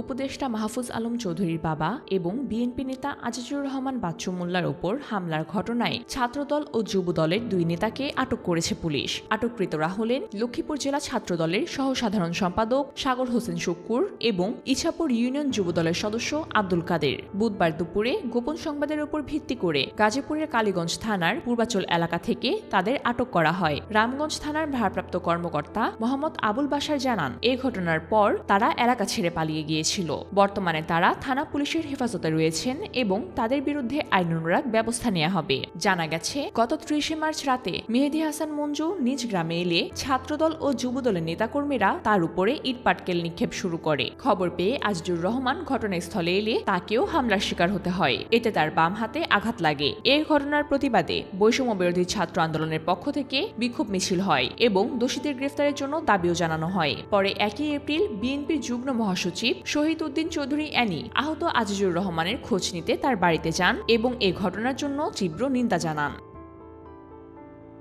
উপদেষ্টা মাহফুজ আলম চৌধুরীর বাবা এবং বিএনপি নেতা আজিজুর রহমান বাচ্চু মোল্লার ওপর হামলার ঘটনায় ছাত্রদল ও যুবদলের দুই নেতাকে আটক করেছে পুলিশ। আটককৃতরা হলেন লক্ষ্মীপুর জেলা ছাত্রদলের সহ সাধারণ সম্পাদক সাগর হোসেন শুক্কুর এবং ইছাপুর ইউনিয়ন যুবদলের সদস্য আব্দুল কাদের। বুধবার দুপুরে গোপন সংবাদের উপর ভিত্তি করে গাজীপুরের কালীগঞ্জ থানার পূর্বাচল এলাকা থেকে তাদের আটক করা হয়। রামগঞ্জ থানার ভারপ্রাপ্ত কর্মকর্তা মোহাম্মদ আবুল বাসার জানান, এ ঘটনার পর তারা এলাকা ছেড়ে পালিয়ে গিয়েছিল বর্তমানে তারা থানা পুলিশের হেফাজতে রয়েছেন এবং তাদের বিরুদ্ধে আইনানুরাগ ব্যবস্থা নেওয়া হবে। জানা গেছে, গত ত্রিশে মার্চ রাতে মেহেদি হাসান মঞ্জু নিজ গ্রামে এলে ছাত্রদল ও যুবদলের নেতাকর্মীরা তার উপরে ইটপাটকেল নিক্ষেপ শুরু করে। খবর পেয়ে আজিজুর রহমান ঘটনাস্থলে এলে তাকেও হামলার শিকার হতে হয়। এতে তার বাম হাতে আঘাত লাগে। এই ঘটনার প্রতিবাদে বৈষম্য বিরোধী ছাত্র আন্দোলনের পক্ষ থেকে বিক্ষোভ মিছিল হয় এবং দোষীদের গ্রেফতারের জন্য দাবিও জানানো হয়। পরে একই এপ্রিল বিএনপির যুগ্ম মহাসচিব শহীদ উদ্দিন চৌধুরী অ্যানি আহত আজিজুর রহমানের খোঁজ নিতে তার বাড়িতে যান এবং এ ঘটনার জন্য তীব্র নিন্দা জানান।